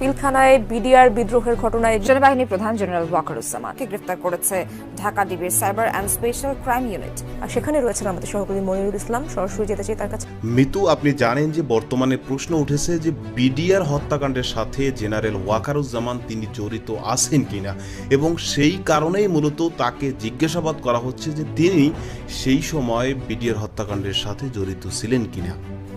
পিলখানায় BDR বিদ্রোহের ঘটনায় সেনাবাহিনী প্রধান জেনারেল ওয়াকারুজ্জামানকে গ্রেফতার করেছে ঢাকা ডিবির cyber and special crime unit. আর সেখানে রয়েছেন আমাদের সহকর্মী মনিরুল ইসলাম, সরাসরি যেতে চাই তার কাছে। মিতু, আপনি জানেন যে বর্তমানে প্রশ্ন উঠেছে যে বিডিআর হত্যাকাণ্ডের সাথে জেনারেল ওয়াকারুজ্জামান তিনি জড়িত আছেন কিনা, এবং সেই কারণেই মূলত তাকে জিজ্ঞাসাবাদ করা হচ্ছে যে তিনি সেই সময় বিডিআর হত্যাকাণ্ডের সাথে জড়িত ছিলেন কিনা।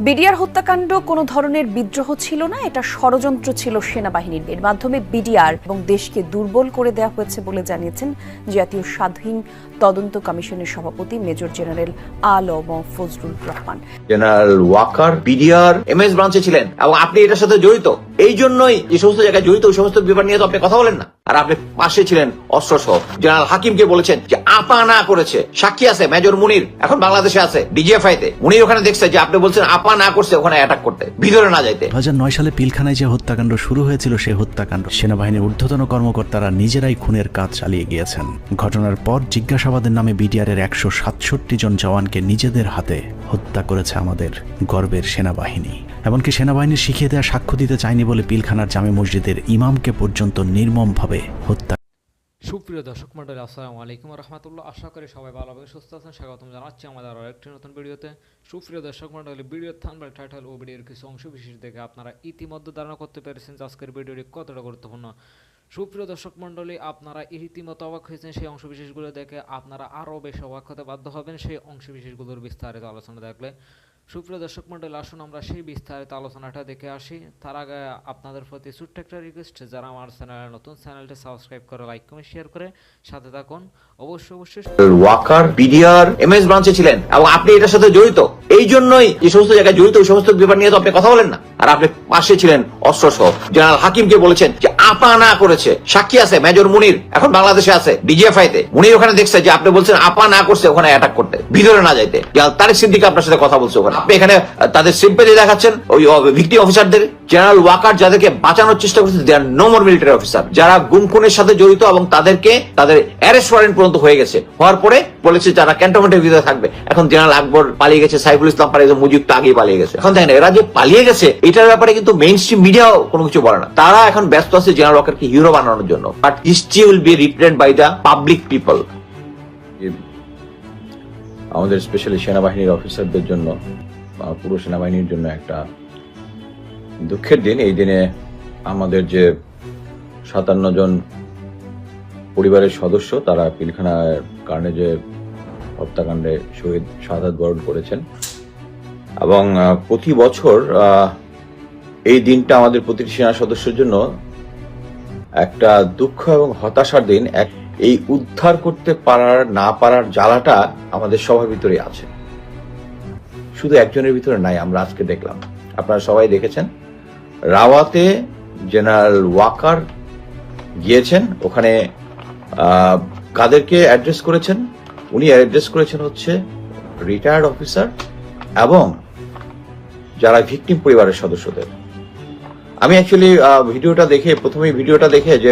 বিডিআর হত্যাকাণ্ড কোনো ধরনের বিদ্রোহ ছিল না, এটা ষড়যন্ত্র ছিল সেনাবাহিনীর। এর মাধ্যমে বিডিআর এবং দেশকে দুর্বল করে দেওয়া হয়েছে বলে জানিয়েছেন জাতীয় স্বাধীন তদন্ত কমিশনের সভাপতি major general Alam Fazlur Rahman. General Waker BDR MS ব্রাঞ্চে ছিলেন এবং আপনি এটার সাথে জড়িত। এই জন্যই যে সমস্ত জায়গায় জড়িত, ওই সমস্ত ব্যাপার নিয়ে তো আপনি কথা বলেন না। আর আপনি পাশে ছিলেন অস্ত্র সহ জেনারেল হাকিমকে বলেছেন যে আপা না করেছে। সাক্ষী আছে, মেজর মুনির এখন বাংলাদেশে আছে ডিজিএফআই তে মুনির ওখানে দেখছে যে আপনি বলছেন আপা না করছে, ওখানে অ্যাটাক করতে। ভিতরে না যাইতে। দু হাজার সালে পিলখানায় যে হত্যাকাণ্ড শুরু হয়েছিল, সেই হত্যাকাণ্ড। সেনাবাহিনীর ঊর্ধ্বতন কর্মকর্তারা নিজেরাই খুনের কাজ চালিয়ে গিয়েছেন। ঘটনার পর জিজ্ঞাসাবাদের নামে বিডিআরের একশো সাতষট্টি জন জওয়ানকে নিজেদের হাতে হত্যা করেছে আমাদের গর্বের সেনাবাহিনী। এমনকি সেনাবাহিনী শিখিয়ে দেওয়া সাক্ষ্য দিতে চায়নি বলে পিলখানার জামে মসজিদের ইমামকে পর্যন্ত নির্মমভাবে হত্যা সুপ্রিয় দর্শক মন্ডলী আসসালামু আলাইকুম রহমতুল্লাহ। আশা করি সবাই ভালো হবে সুস্থ আছেন, স্বাগতম জানাচ্ছি আমাদের আরও একটি নতুন ভিডিওতে। সুপ্রিয় দর্শক মন্ডলী ভিডিওর থানবেল টাইটেল ও ভিডিওর কিছু অংশ বিশেষ দেখে আপনারা ইতিমধ্যে ধারণা করতে পেরেছেন যে আজকের ভিডিওটি কতটা গুরুত্বপূর্ণ। সুপ্রিয় দর্শক মন্ডলী আপনারা রীতিমতো অবাক হয়েছেন সেই অংশ বিশেষগুলো দেখে। আপনারা আরও বেশি অবাক হতে বাধ্য হবেন সেই অংশ বিশেষগুলোর বিস্তারিত আলোচনা দেখলে। সুপ্রিয় দর্শক মন্ডল আসুন আমরা সেই বিস্তারিত আলোচনাটা দেখে আসি। তার আগে আপনাদের প্রতি ছোট্ট একটা রিকোয়েস্ট যারা আমার চ্যানেলে নতুন চ্যানেলটি সাবস্ক্রাইব করে লাইক কমেন্ট শেয়ার করে সাথে থাকুন। অবশ্যই অবশ্যই ওয়াকার বিডিআর এমএস ব্রাঞ্চে ছিলেন এবং আপনি এটার সাথে জড়িত। এই জন্যই যে সমস্ত জায়গায় জড়িত, ওই সমস্ত ব্যাপার নিয়ে তো আপনি কথা বলেন না। আর আপনি পাশে ছিলেন অস্ত্র সহ জেনারেল হাকিমকে বলেছেন যে আপা না করেছে। সাক্ষী আছে, মেজর মুনির এখন বাংলাদেশে আছে ডিজিএফআই তে মুনির ওখানে দেখছে যে আপনি বলছেন আপা না করছে ওখানে অ্যাটাক করতে। ভিতরে না যাইতে। তারেক সিদ্দিক আপনার সাথে কথা বলছে ওখানে। আপনি এখানে তাদের সিম্পেলি দেখাচ্ছেন ওই ভিক্টিম অফিসারদের জেনারেল ওয়াকার যাদেরকে বাঁচানোর চেষ্টা করছে they are no more military officer যারা গুম খুনের সাথে জড়িত এবং তাদেরকে, তাদের অ্যারেস্ট ওয়ারেন্ট পর্যন্ত হয়ে গেছে। হওয়ার পরে বলেছে যারা ক্যান্টনমেন্টের ভিতরে থাকবে। এখন জেনারেল আকবর পালিয়ে গেছে, সাইফুল ইসলাম পালিয়ে গেছে, মুজিব তো আগেই পালিয়ে গেছে। এখন দেখেন, এরা যে পালিয়ে গেছে এটার ব্যাপারে কিন্তু মেইন স্ট্রিম মিডিয়াও কোনো কিছু বলে না। তারা এখন ব্যস্ত আছে জেনারেল ওয়াকারকে হিরো বানানোর জন্য। But history will be represent by the public people আমাদের স্পেশালি সেনাবাহিনীর অফিসারদের জন্য পুরো সেনাবাহিনীর জন্য একটা দুঃখের দিন। এই দিনে আমাদের যে সাতান্ন জন পরিবারের সদস্য, তারা পিলখানার কারণে যে হত্যাকাণ্ডে শহীদ শাহাদ বরণ করেছেন। এবং প্রতি বছর এই দিনটা আমাদের প্রতিটি সেনা সদস্যের জন্য একটা দুঃখ এবং হতাশার দিন। এক, এই উদ্ধার করতে পারার, না পারার জ্বালাটা আমাদের সবার ভিতরে আছে। শুধু একজনের ভিতরে নাই, আমরা আজকে দেখলাম। আপনারা সবাই দেখেছেন। রাওয়াতে জেনারেল ওয়াকার গিয়েছেন। ওখানে কাদেরকে অ্যাড্রেস করেছেন। উনি অ্যাড্রেস করেছেন হচ্ছে রিটায়ার্ড অফিসার এবং যারা ভিকটিম পরিবারের সদস্যদের। আমি অ্যাকচুয়ালি ভিডিওটা দেখে প্রথমে ভিডিওটা দেখে যে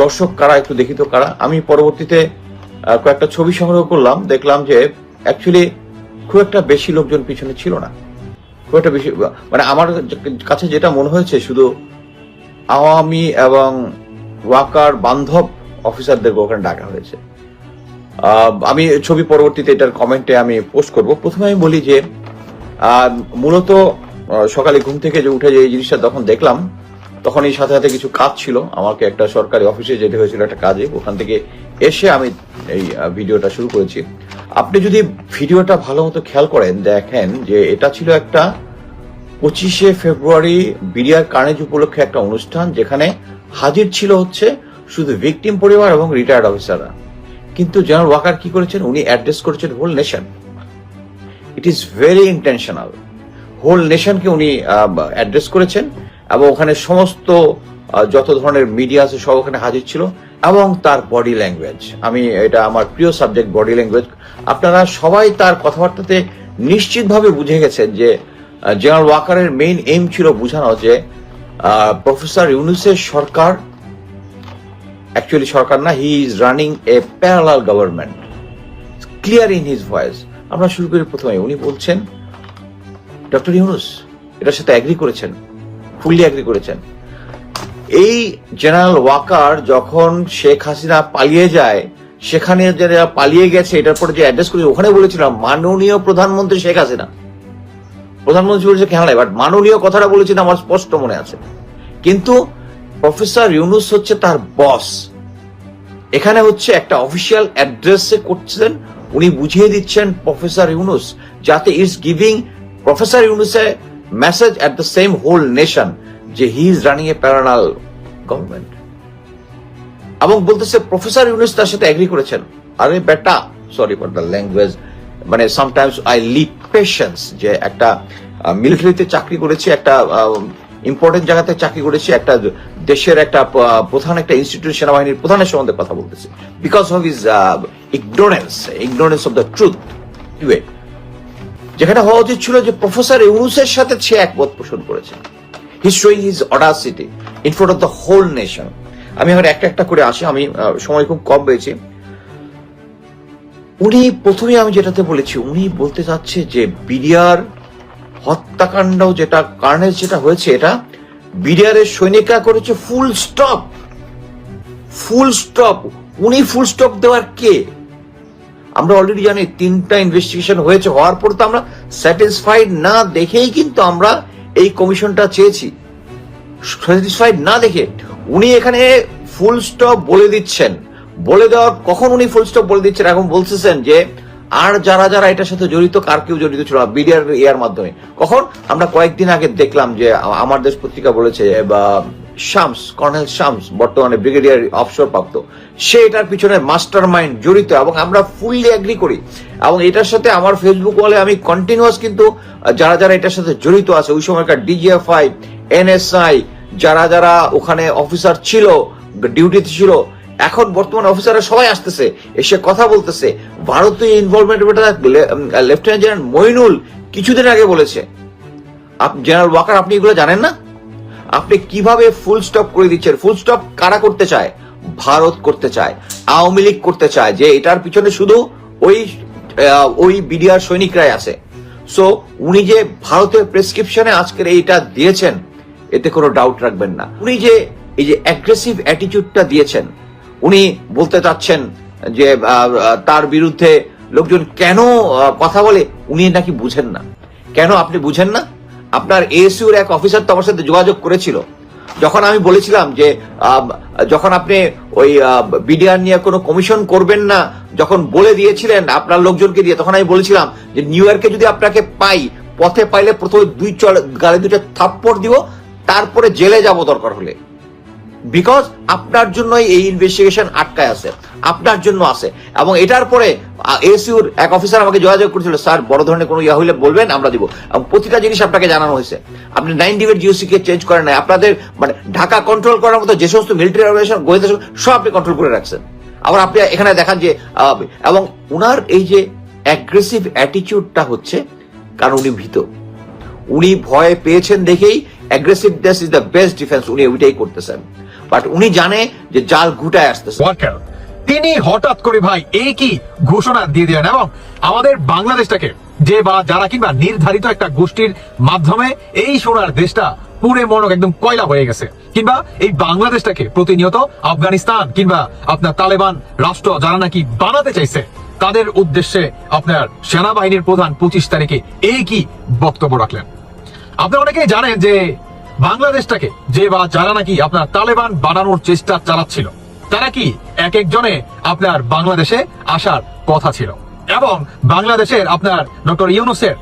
দর্শক কারা, একটু দেখি তো কারা। আমি পরবর্তীতে কয়েকটা ছবি সংগ্রহ করলাম, দেখলাম যে অ্যাকচুয়ালি খুব একটা বেশি লোকজন পিছনে ছিল না। খুব একটা বেশি মানে আমার কাছে যেটা মনে হয়েছে, শুধু আওয়ামী এবং ওয়াকার বান্ধব অফিসারদেরকে ওখানে ডাকা হয়েছে। আমি ছবি পরবর্তীতে এটার কমেন্টে আমি পোস্ট করব। প্রথমে আমি বলি যে মূলত সকালে ঘুম থেকে যে উঠে যে এই জিনিসটা যখন দেখলাম তখন এই সাথে সাথে কিছু কাজ ছিল। আমাকে একটা সরকারি অফিসে যেতে হয়েছিল একটা কাজে। ওখান থেকে এসে আমি এই ভিডিওটা শুরু করেছি। আপনি যদি ভিডিওটা ভালো মতো খেয়াল করেন, দেখেন যে এটা ছিল একটা পঁচিশে ফেব্রুয়ারি বিডিআর কার্নেজ উপলক্ষে একটা অনুষ্ঠান, যেখানে হাজির ছিল হচ্ছে শুধু ভিকটিম পরিবার এবং রিটায়ার্ড অফিসাররা কিন্তু জেনারেল ওয়াকার কি করেছেন? উনি অ্যাড্রেস করেছেন whole nation it is very intentional whole নেশনকে উনি অ্যাড্রেস করেছেন এবং ওখানে সমস্ত যত ধরনের মিডিয়া আছে সব ওখানে হাজির ছিল এবং তার বডি ল্যাঙ্গুয়েজ আমি এটা আমার প্রিয় সাবজেক্ট বডি ল্যাঙ্গুয়েজ আপনারা সবাই তার কথাবার্তাতে নিশ্চিতভাবে বুঝে গেছেন যে জেনারেল ওয়াকারের মেইন এইম ছিল বোঝানো যে প্রফেসর ইউনুসের সরকার অ্যাকচুয়ালি সরকার না he is running a parallel government clear in his voice আমরা শুরু করি প্রথমে। উনি বলছেন ডক্টর ইউনুস, এটার সাথে অ্যাগ্রি করেছেন ফুললি অ্যাগ্রি করেছেন। এই জেনারেল ওয়াকার যখন শেখ হাসিনা পালিয়ে যায়, সেখানে যারা পালিয়ে গেছে, এটার পরে যে অ্যাড্রেস করেছে, ওখানে বলেছিলাম, মাননীয় প্রধানমন্ত্রী শেখ হাসিনা। প্রধানমন্ত্রী বলেছে কেন বাট মাননীয় কথাটা বলেছেন, আমার স্পষ্ট মনে আছে। কিন্তু প্রফেসর ইউনুস হচ্ছে তার বস এখানে হচ্ছে একটা অফিসিয়াল অ্যাড্রেসে করছেন, উনি বুঝিয়ে দিচ্ছেন প্রফেসর ইউনুস, যাতে is giving Yunus a message at the same whole nation যে he is running a parallel government এবং বলতেছে প্রফেসর ইউনুস তার সাথে এগ্রি করেছেন। আরে বেটা সরি ফর দ্য ল্যাঙ্গুয়েজ মানে সামটাইমস আই লিড পেশেন্স যে একটা মিলিটারিতে চাকরি করেছি, একটা ইম্পর্টেন্ট জায়গাতে চাকরি করেছি, একটা দেশের একটা প্রধান একটা ইনস্টিটিউট সেনাবাহিনীর প্রধানের সম্বন্ধে কথা বলতেছি। Because of is ignorance ignorance of the truth যেখানে হওয়া উচিত ছিল যে প্রফেসর ইউনুসের সাথে সে একমত পোষণ করেছে। He showing his audacity in front of the whole nation আমি এখন একটা একটা করে আসি, আমি সময় খুব কম পেয়েছি। উনি প্রথমে আমি যেটাতে বলেছি, উনি বলতে চাচ্ছে যে বিডিআর হত্যাকাণ্ড যেটা কার্নেজ যেটা হয়েছে এটা, বিডিআর এর সৈনিকরা করেছে ফুল স্টপ ফুল স্টপ উনি ফুল স্টপ দেওয়ার কে? আমরা অলরেডি জানি তিনটা ইনভেস্টিগেশন হয়েছে, হওয়ার পর তো আমরা স্যাটিসফাইড না দেখেই কিন্তু আমরা এই কমিশনটা চেয়েছি। স্যাটিসফাইড না দেখে উনি এখানে ফুল স্টপ বলে দিচ্ছেন। বলে দেওয়ার কখন উনি ফুল স্টপ বলে দিচ্ছেন? এখন বলতেছেন যে, আর যারা যারা এটার সাথে জড়িত, কার কেউ জড়িত ছিল বিডিআর ইয়ার মাধ্যমে। কখন? আমরা কয়েকদিন আগে দেখলাম যে আমার দেশ পত্রিকা বলেছে, বা শামস, কর্নেল শামস, বর্তমানে ব্রিগেডিয়ার অফশোর প্রাপ্ত সে এটার পিছনে মাস্টার মাইন্ড জড়িত এবং আমরা ফুললি এগ্রি করি। এবং এটার সাথে আমার ফেসবুক ওয়ালে আমি কন্টিনিউয়াস কিন্তু যারা যারা এটার সাথে জড়িত আছে, ওই সময়কার ডিজিএফআই এনএসআই যারা যারা ওখানে অফিসার ছিল ডিউটিতে ছিল, এখন বর্তমান অফিসাররা সবাই আসতেছে, এসে কথা বলতেছে। ভারতীয় ইনভলভমেন্ট লেফটেন্যান্ট জেনারেল মইনুল কিছুদিন আগে বলেছে। জেনারেল ওয়াকার আপনি এগুলো জানেন না? আপনি কীভাবে ফুল স্টপ করে দিচ্ছেন? ফুল স্টপ কারা করতে চায়? ভারত করতে চায়। আওয়ামী লীগ করতে চায় যে এটার পিছনে শুধু ওই ওই বিডিআর সৈনিকরাই আছে। সো উনি যে ভারতের প্রেসক্রিপশনে আজকের এইটা দিয়েছেন, এতে কোনো ডাউট রাখবেন না। উনি যে, এই যে অ্যাগ্রেসিভ অ্যাটিটিউডটা দিয়েছেন, উনি বলতে চাচ্ছেন যে তার বিরুদ্ধে লোকজন কেন কথা বলে, উনি নাকি বুঝেন না। কেন আপনি বুঝেন না? আপনার এএসইউর এক অফিসার তো আমার সাথে যোগাযোগ করেছিল। যখন আমি বলেছিলাম যে যখন আপনি ওই বিডিআর নিয়ে কোনো কমিশন করবেন না, যখন বলে দিয়েছিলেন আপনার লোকজনকে দিয়ে, তখন আমি বলেছিলাম যে, নিউ ইয়র্কে যদি আপনাকে পাই, পথে পাইলে প্রথমে দুই চল গালে দুটো থাপ্পড় দিব, তারপরে জেলে যাব দরকার হলে। বিকজ আপনার জন্যই এই ইনভেস্টিগেশন আটকায় আছে। আপনার জন্য আছে। এবং এটার পরে এসইউর এক অফিসার আমাকে যোগাযোগ করেছিল, স্যার, বড় ধরনের কোনো ইয়া হইলে বলবেন, আমরা দিব। এবং প্রতিটা জিনিস আপনাকে জানানো হয়েছে। আপনি নাইন ডিভের জিওসি কে চেঞ্জ করেন নাই। আপনাদের মানে ঢাকা কন্ট্রোল করার মতো যে সমস্ত মিলিটারি অর্গানাইজেশন গোয়েন্দা সব আপনি কন্ট্রোল করে রাখছেন। আবার আপনি এখানে দেখান যে এবং উনার এই যে অ্যাগ্রেসিভ অ্যাটিটিউডটা হচ্ছে, কারণ উনি ভীত। উনি ভয় পেয়েছেন দেখেই aggressiveness is the best defence উনি ওইটাই করতেছেন। বাট উনি জানে যে জাল ঘুটায় আসতেছে। তিনি হঠাৎ করে ভাই কি ঘোষণা দিয়ে দিলেন এবং আমাদের বাংলাদেশটাকে যে বা যারা কিংবা নির্ধারিত একটা গোষ্ঠীর মাধ্যমে এই সোনার দেশটা পুরে মনক একদম কয়লা হয়ে গেছে, কিংবা এই বাংলাদেশটাকে প্রতিনিয়ত আফগানিস্তান কিংবা আপনার তালেবান রাষ্ট্র যারা নাকি বানাতে চাইছে, তাদের উদ্দেশ্যে আপনার সেনাবাহিনীর প্রধান পঁচিশ তারিখে এই কি বক্তব্য রাখলেন। আপনারা অনেকেই জানেন যে বাংলাদেশটাকে যে বা যারা নাকি আপনার তালেবান বানানোর চেষ্টা চালাচ্ছিল, তারা কি এক একজনে আপনার বাংলাদেশে আসার কথা ছিল? এবং বাংলাদেশের আপনার ডক্টর ইউনুসের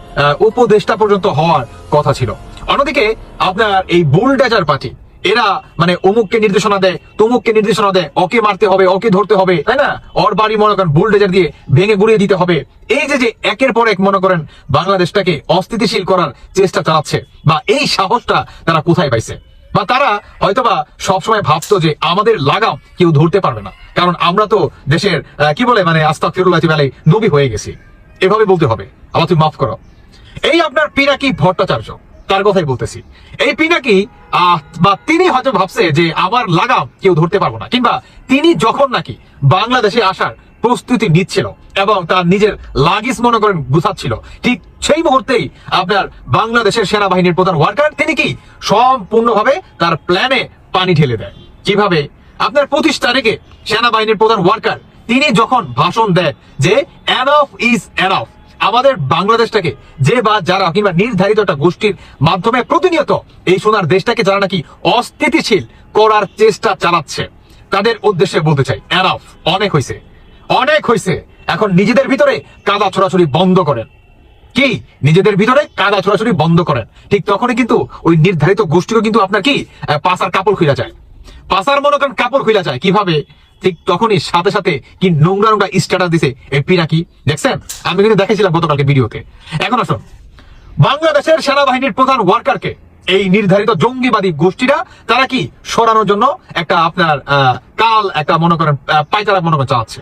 উপদেষ্টা পর্যন্ত হওয়ার কথা ছিল। অন্যদিকে আপনার এই বুলডেজার পার্টি এরা মানে অমুককে নির্দেশনা দেয়, তমুককে নির্দেশনা দেয় ওকে মারতে হবে ওকে ধরতে হবে, তাই না? ওর বাড়ি মনে করেন বুলডেজার দিয়ে ভেঙে গুড়িয়ে দিতে হবে। এই যে যে একের পর এক মনে করেন বাংলাদেশটাকে অস্থিতিশীল করার চেষ্টা চালাচ্ছে, বা এই সাহসটা তারা কোথায় পাইছে? বা তারা হয়তোবা সবসময় ভাবতো যে আমাদের লাগাম কেউ ধরতে পারবে না। কারণ আমরা তো দেশের কি বলে মানে আস্তা ফিরুল্লাহ বেলায় নবী হয়ে গেছি। এভাবে বলতে হবে। আবার তুমি মাফ করো। এই আপনার পিনাকি ভট্টাচার্য তার কথাই বলতেছি। এই পিনাকি বা তিনি হয়তো ভাবছে যে আমার লাগাম কেউ ধরতে পারব না, কিংবা তিনি যখন নাকি বাংলাদেশে আসার প্রস্তুতি নিচ্ছিল এবং তার নিজের লাগিস মনে করেন গুছাচ্ছিল, ঠিক সেই মুহূর্তেই আপনার বাংলাদেশের সেনাবাহিনীর প্রধান ওয়ার্কার, তিনি কি সম্পূর্ণভাবে তার প্ল্যানে পানি ঢেলে দেয়? কীভাবে? আপনার পঁচিশ তারিখে সেনাবাহিনীর প্রধান ওয়ার্কার, তিনি যখন ভাষণ দেন যে এনফ ইজ এনফ আমাদের বাংলাদেশটাকে যে বা যারা কিংবা নির্ধারিত একটা গোষ্ঠীর মাধ্যমে প্রতিনিয়ত এই সোনার দেশটাকে যারা নাকি অস্থিতিশীল করার চেষ্টা চালাচ্ছে, তাদের উদ্দেশ্যে বলতে চাই এনফ অনেক হয়েছে অনেক হয়েছে এখন নিজেদের ভিতরে কাদা ছোড়াছড়ি বন্ধ করেন। কি? নিজেদের ভিতরে কাদা ছোড়াছড়ি বন্ধ করেন। ঠিক তখনই কিন্তু ওই নির্ধারিত গোষ্ঠীও কিন্তু আপনার কি? পাশার কাপড় খুলে যায়। পাশার মনে করেন কাপড় খুলে যায়। কীভাবে? ঠিক তখনই সাথে সাথে কি নোংরা নোংরা স্ট্যাটাস দিছে এই পিনাকি দেখছেন? আমি কিন্তু দেখেছিলাম গতকালকে ভিডিওতে। এখন আসুন। বাংলাদেশের সেনাবাহিনীর প্রধান ওয়ার্কারকে এই নির্ধারিত জঙ্গিবাদী গোষ্ঠীরা তারা কি সরানোর জন্য একটা আপনার কাল একটা মনে করেন আহ, পায়তারা মনে করেন চালাচ্ছে।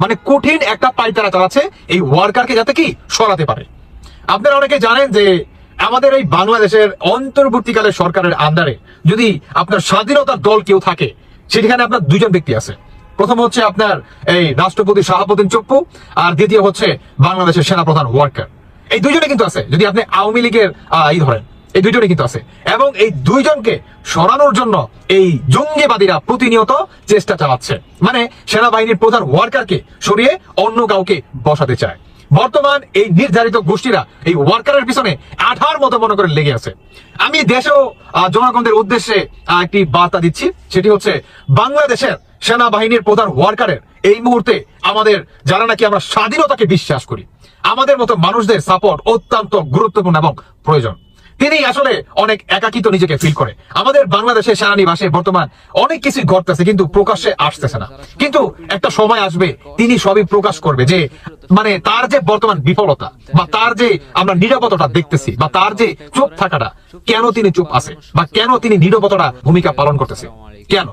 মানে কঠিন একটা পায়তারা চালাচ্ছে এই ওয়ার্কারকে যাতে কি সরাতে পারে। আপনারা অনেকে জানেন যে আমাদের এই বাংলাদেশের অন্তর্বর্তীকালে সরকারের আন্ডারে যদি আপনার স্বাধীনতার দল কেউ থাকে সেখানে আপনার দুজন ব্যক্তি আছে। প্রথম হচ্ছে আপনার এই রাষ্ট্রপতি শাহাবুদ্দিন চপ্পু, আর দ্বিতীয় হচ্ছে বাংলাদেশের সেনাপ্রধান ওয়ার্কার। এই দুইজনে কিন্তু আছে, যদি আপনি আওয়ামী লীগের এই ধরেন, এই দুইজনে কিন্তু আছে। এবং এই দুইজনকে সরানোর জন্য এই জঙ্গিবাদীরা প্রতিনিয়ত চেষ্টা চালাচ্ছে। মানে সেনাবাহিনীর প্রধান ওয়ার্কারকে সরিয়ে অন্য কাউকে বসাতে চায়। বর্তমান এই নির্ধারিত গোষ্ঠীরা এই ওয়ার্কারের পিছনে আঠার মতো মনে করে লেগে আছে। আমি দেশেও জনগণদের উদ্দেশ্যে একটি বার্তা দিচ্ছি, সেটি হচ্ছে বাংলাদেশের সেনাবাহিনীর প্রধান ওয়ার্কারের এই মুহূর্তে আমাদের যারা নাকি আমরা স্বাধীনতাকে বিশ্বাস করি, আমাদের মতো মানুষদের সাপোর্ট অত্যন্ত গুরুত্বপূর্ণ এবং প্রয়োজন। তিনি আসলে অনেক একাকিত নিজেকে ফিল করে। আমাদের বাংলাদেশের সেনানিবাসে বর্তমান অনেক কিছু ঘটতেছে কিন্তু প্রকাশ্যে আসতেছে না। কিন্তু একটা সময় আসবে, তিনি সবই প্রকাশ করবে যে মানে তার যে বর্তমান বিফলতা বা তার যে আমরা নিরাপত্তাটা দেখতেছি বা তার যে চুপ থাকাটা, কেন তিনি চুপ আছে বা কেন তিনি নিরাপত্তাটা ভূমিকা পালন করতেছে? কেন?